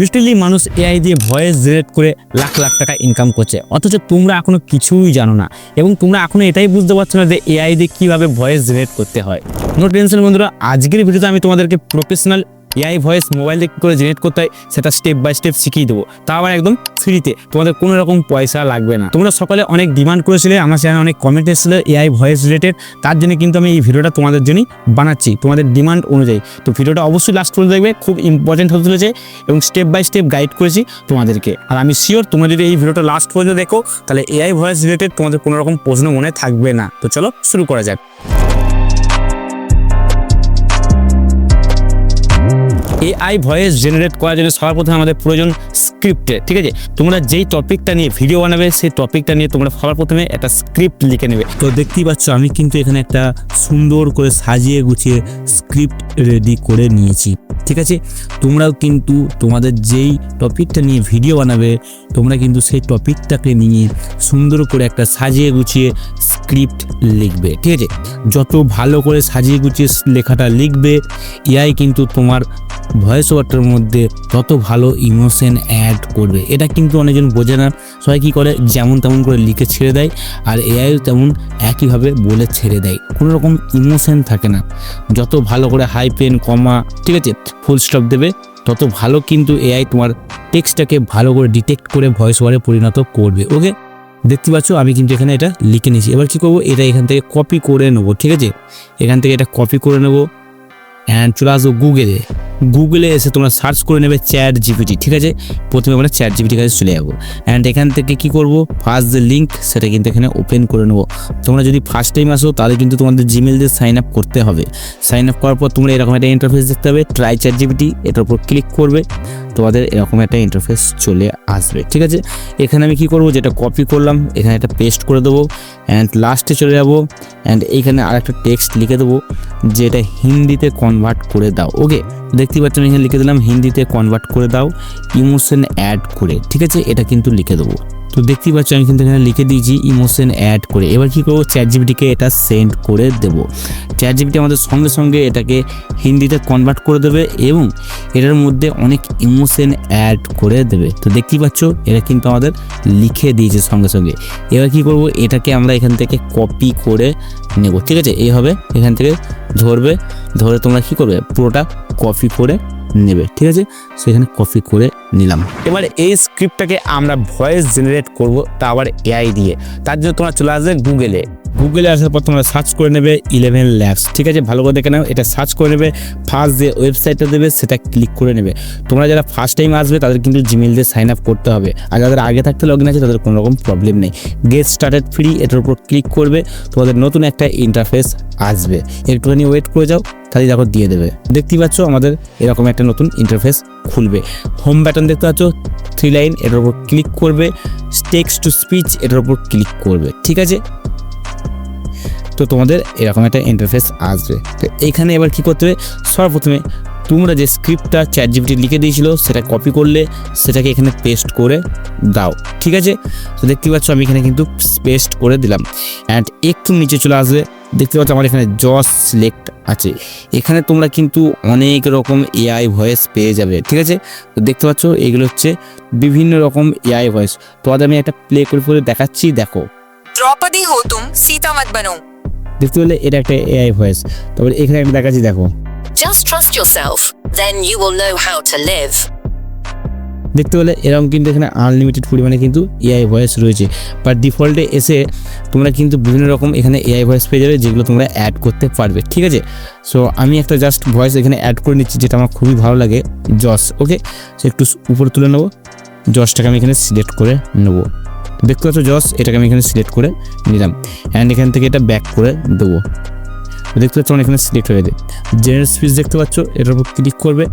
Literally মানুষ AI দিয়ে voice generate করে লাখ লাখ টাকা ইনকাম করছে। অথচ তোমরা এখনও কিছুই জানো না এবং তোমরা এখনও এটাই বুঝতে পারছ না যে এআই দিয়ে কীভাবে ভয়েস জেনারেট করতে হয়। নো টেনশন বন্ধুরা, আজকের ভিডিওতে আমি তোমাদেরকে প্রফেশনাল এআই ভয়েস মোবাইল কী করে জেনারেট করতে হয়, সেটা স্টেপ বাই স্টেপ শিখিয়ে দেবো। তা আবার একদম ফ্রিতে তোমাদের কোনো রকম পয়সা লাগবে না। তোমরা সকালে অনেক ডিমান্ড করেছিলে, আমার চ্যানেলে অনেক কমেন্ট এসেছিল এআই ভয়েস রিলেটেড তার জন্য কিন্তু আমি এই ভিডিওটা তোমাদের জন্যই বানাচ্ছি, তোমাদের ডিমান্ড অনুযায়ী। তো ভিডিওটা অবশ্যই লাস্ট করে দেখবে, খুব ইম্পর্টেন্ট হতে চলেছে এবং স্টেপ বাই স্টেপ গাইড করেছি তোমাদেরকে। আর আমি শিওর তোমরা যদি এই ভিডিওটা লাস্ট পর্যন্ত দেখো, তাহলে এআই ভয়েস রিলেটেড তোমাদের কোনো রকম প্রশ্ন মনে থাকবে না। তো চলো শুরু করা যাক। এআই ভয়েস জেনারেট করার জন্য সবার প্রথমে আমাদের প্রয়োজন স্ক্রিপ্টের ঠিক আছে? তোমরা যেই টপিকটা নিয়ে ভিডিও বানাবে, সেই টপিকটা নিয়ে তোমরা সবার প্রথমে একটা স্ক্রিপ্ট লিখে নেবে। তো দেখতেই পাচ্ছ, আমি কিন্তু এখানে একটা সুন্দর করে সাজিয়ে গুছিয়ে স্ক্রিপ্ট রেডি করে নিয়েছি, ঠিক আছে? তোমরাও কিন্তু তোমাদের যেই টপিকটা নিয়ে ভিডিও বানাবে, তোমরা কিন্তু সেই টপিকটাকে নিয়ে সুন্দর করে একটা সাজিয়ে গুছিয়ে স্ক্রিপ্ট লিখবে, ঠিক আছে? যত ভালো করে সাজিয়ে গুছিয়ে লেখাটা লিখবে, এআই কিন্তু তোমার ভয়েস ওভারটার মধ্যে তত ভালো ইমোশন অ্যাড করবে, এটা কিন্তু অনেকজন বোঝে না। সবাই কী করে? যেমন তেমন করে লিখে ছেড়ে দেয়, আর এআইও তেমন একইভাবে বলে ছেড়ে দেয়। কোনো রকম ইমোশন থাকে না। যত ভালো করে হাই পেন কমা ঠিক আছে? ফুল স্টপ দেবে, তত ভালো কিন্তু এআই তোমার টেক্সটটাকে ভালো করে ডিটেক্ট করে ভয়েস ওভারে পরিণত করবে। ওকে দেখতে পাচ্ছ, আমি কিন্তু এখানে এটা লিখে নিয়েছি। এবার কী করব? এটা এখান থেকে কপি করে নেব, ঠিক আছে? এখান থেকে এটা কপি করে নেব অ্যান্ড চলে আসব গুগলে গুগলে এসে তোমরা সার্চ করে নেবে চ্যাট জিপিটি ঠিক আছে? প্রথমে আমরা চ্যাট জিপিটির কাছে চলে যাব। অ্যান্ড এখান থেকে কি করব? ফার্স্ট যে লিঙ্ক সেটা কিন্তু এখানে ওপেন করে নেব। তোমরা যদি ফার্স্ট টাইম আসো, তাহলে কিন্তু তোমাদের জিমেল দিয়ে সাইন আপ করতে হবে। সাইন আপ করার পর তোমরা এরকম একটা ইন্টারফেস দেখতে হবে ট্রাই চ্যাট জিপিটি এটার উপর ক্লিক করবে, তোমাদের এরকম একটা ইন্টারফেস চলে আসবে, ঠিক আছে? এখানে আমি কি করব? যেটা কপি করলাম, এখানে একটা পেস্ট করে দেবো অ্যান্ড লাস্টে চলে যাব অ্যান্ড এইখানে আর একটা টেক্সট লিখে দেবো, যেটা হিন্দিতে কনভার্ট করে দাও ওকে দেখতে পাচ্ছেন এখানে লিখে দিলাম, হিন্দিতে কনভার্ট করে দাও, ইমোশন অ্যাড করে। ঠিক আছে? এটা কিন্তু লিখে দেবো। তো দেখতেই পাচ্ছ, আমি কিন্তু এখানে লিখে দিয়েছি ইমোশন অ্যাড করে। এবার কী করব? চ্যাট জিবিটিকে এটা সেন্ড করে দেবো। চ্যাট জিবিটি আমাদের সঙ্গে সঙ্গে এটাকে হিন্দিতে কনভার্ট করে দেবে এবং এটার মধ্যে অনেক ইমোশন অ্যাড করে দেবে। তো দেখতেই পাচ্ছ এটা কিন্তু আমাদের লিখে দিয়েছে সঙ্গে সঙ্গে। এবার কি করব? এটাকে আমরা এখান থেকে কপি করে নেব। ঠিক আছে? এইভাবে এখান থেকে ধরবে। ধরে তোমরা কি করবে? পুরোটা কপি করে নেবে, ঠিক আছে? সেখানে কপি করে নিলাম। এবার এই স্ক্রিপ্টটাকে আমরা ভয়েস জেনারেট করব, তা আবার এআই দিয়ে। তার জন্য তোমরা চলে আসবে গুগলে গুগলে আসার পর তোমরা সার্চ করে নেবে ইলেভেন ল্যাবস ঠিক আছে? ভালো করে দেখে নাও। এটা সার্চ করে নেবে ফার্স্ট যে ওয়েবসাইটটা দেবে, সেটা ক্লিক করে নেবে। তোমরা যারা ফার্স্ট টাইম আসবে, তাদের কিন্তু জিমেল দিয়ে সাইন আপ করতে হবে। আর যাদের আগে থাকতে লগ আছে, তাদের কোনো রকম প্রবলেম নেই। গেট স্টার্টেড ফ্রি এটার উপর ক্লিক করবে। তোমাদের নতুন একটা ইন্টারফেস আসবে। একটুখানি ওয়েট করে যাও। তাহলে দেখো দিয়ে দেবে। দেখতেই পাচ্ছ আমাদের এরকম একটা নতুন ইন্টারফেস খুলবে। হোম ব্যাটন দেখতে পাচ্ছ থ্রি লাইন এটার উপর ক্লিক করবে। টেক্সট টু স্পিচ এটার উপর ক্লিক করবে। ঠিক আছে? তো তোমাদের এরকম একটা ইন্টারফেস আসবে। তো এইখানে এবার কি করতে হবে? সর্বপ্রথমে তোমরা যে স্ক্রিপ্টটা চ্যাট জিপিটি লিখে দিয়েছিল, সেটা কপি করলে সেটাকে এখানে পেস্ট করে দাও। ঠিক আছে? তো দেখতে পাচ্ছ আমি এখানে কিন্তু পেস্ট করে দিলাম। অ্যান্ড একটু নিচে চলে আসবে। দেখতে পাচ্ছ আমার এখানে জস সিলেক্ট আছে। এখানে তোমরা কিন্তু অনেক রকম এআই ভয়েস পেয়ে যাবে ঠিক আছে? তো দেখতে পাচ্ছ এগুলো হচ্ছে বিভিন্ন রকম এআই ভয়েস তোমাদের আমি একটা প্লে করে করে দেখাচ্ছি দেখো। দ্রৌপদী হো তুম সীতা মত বনো। দেখতে পেলে এটা একটা এআই ভয়েস তারপরে এখানে আমি দেখাচ্ছি দেখো। Just trust yourself then you will know how to live দেখতে পেলে এরকম কিন্তু এখানে আনলিমিটেড পরিমাণে কিন্তু এআই ভয়েস রয়েছে। বাট ডিফল্টে এসে তোমরা কিন্তু বিভিন্ন রকম এখানে এআই ভয়েস পেয়ে যাবে, যেগুলো তোমরা অ্যাড করতে পারবে, ঠিক আছে? সো আমি একটা জাস্ট ভয়েস এখানে অ্যাড করে নিচ্ছি, যেটা আমার খুবই ভালো লাগে জস ওকে সো একটু উপরে তুলে নেব। জসটাকে আমি এখানে সিলেক্ট করে নেব। দেখতে পাচ্ছ জস এটাকে আমি এখানে সিলেক্ট করে নিলাম। অ্যান্ড এখান থেকে এটা ব্যাক করে দেবো। দেখতে পাচ্ছ, আমার এখানে সিলেক্ট হয়ে যায় জেনারেল স্পিচ দেখতে পাচ্ছ, এটার উপর ক্লিক করবে।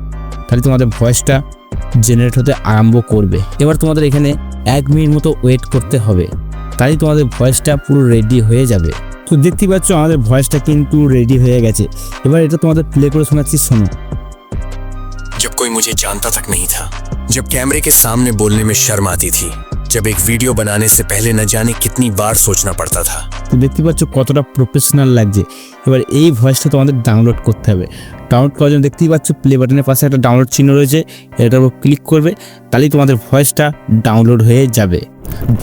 তাহলে তোমাদের ভয়েসটা জেনারেট হতে আরম্ভ করবে এবার তোমাদের এখানে এক মিনিট মতো ওয়েট করতে হবে তাই তোমাদের ভয়েসটা পুরো রেডি হয়ে যাবে তো দেখতেই পাচ্ছ আমাদের ভয়েসটা কিন্তু রেডি হয়ে গেছে এবার এটা তোমাদের প্লে করে শোনাচ্ছি শোনো जब कोई मुझे जानता तक नहीं था जब कैमरे के सामने बोलने में शर्म आती थी जब एक वीडियो बनाने से पहले न जाने कितनी बार सोचना पड़ता था তো দেখতে পাচ্ছ কতটা প্রফেশনাল লাগছে এবার এই ভয়েসটা তোমাদের ডাউনলোড করতে হবে ডাউনলোড করার জন্য দেখতেই পাচ্ছ প্লে বাটনের পাশে একটা ডাউনলোড চিহ্ন রয়েছে, এটার উপর ক্লিক করবে, তাহলেই তোমাদের ভয়েসটা ডাউনলোড হয়ে যাবে।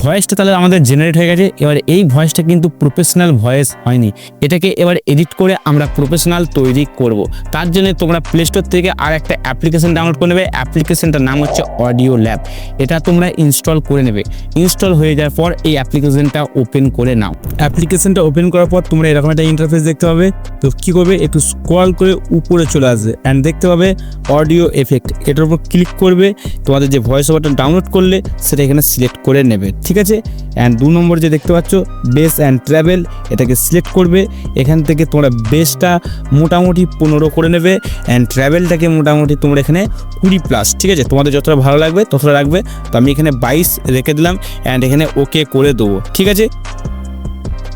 ভয়েসটা তাহলে আমাদের জেনারেট হয়ে গেছে। এবার এই ভয়েসটা কিন্তু প্রফেশনাল ভয়েস হয়নি। এটাকে এবার এডিট করে আমরা প্রফেশনাল তৈরি করব। তার জন্য তোমরা প্লে স্টোর থেকে আর একটা অ্যাপ্লিকেশন ডাউনলোড করে নেবে। অ্যাপ্লিকেশনটার নাম হচ্ছে অডিও ল্যাব এটা তোমরা ইনস্টল করে নেবে। ইনস্টল হয়ে যাওয়ার পর এই অ্যাপ্লিকেশনটা ওপেন করে নাও। অ্যাপ্লিকেশনটা ওপেন করার পর তোমরা এরকম একটা ইন্টারফেস দেখতে পাবে। তো কী করবে? একটু স্ক্রল করে উপরে চলে আসবে। অ্যান্ড দেখতে পাবে অডিও এফেক্ট এটার উপর ক্লিক করবে। তোমাদের যে ভয়েস ওভারটা ডাউনলোড করলে, সেটা এখানে সিলেক্ট করে নেবে। ঠিক আছে অ্যান্ড দু নম্বর যে দেখতে পাচ্ছ বেস অ্যান্ড ট্রাভেল এটাকে সিলেক্ট করবে এখান থেকে তোমরা বেসটা মোটামুটি পনেরো করে নেবে অ্যান্ড ট্রাভেলটাকে মোটামুটি তোমরা এখানে কুড়ি প্লাস ঠিক আছে তোমাদের যতটা ভালো লাগবে ততটা রাখবে তো আমি এখানে বাইশ রেখে দিলাম অ্যান্ড এখানে ওকে করে দেবো ঠিক আছে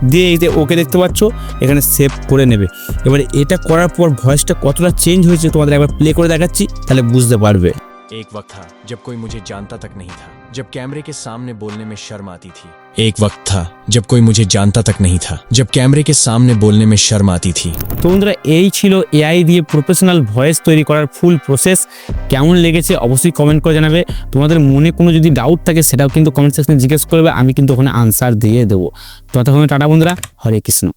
দিয়ে এই যে ওকে দেখতে পাচ্ছ এখানে সেভ করে নেবে এবারে এটা করার পর ভয়েসটা কতটা চেঞ্জ হয়েছে তোমাদের একবার প্লে করে দেখাচ্ছি তাহলে বুঝতে পারবে एक वक्त था जब कोई मुझे जानता तक नहीं था जब कैमरे के सामने बोलने में शर्म आती थी एक वक्त था जब कोई मुझे जानता तक नहीं था जब कैमरे के सामने बोलने में शर्म आती थी তো বন্ধুরা এই ছিল এআই দিয়ে প্রফেশনাল ভয়েস তৈরি করার ফুল প্রসেস কেমন লেগেছে অবশ্যই কমেন্ট করে জানাবে তোমাদের মনে কোনো যদি ডাউট থাকে সেটাও কিন্তু কমেন্ট সেকশনে জিজ্ঞেস করবে আমি কিন্তু ওখানে আনসার দিয়ে দেবো ততক্ষণ টাটা বন্ধুরা হরে কৃষ্ণ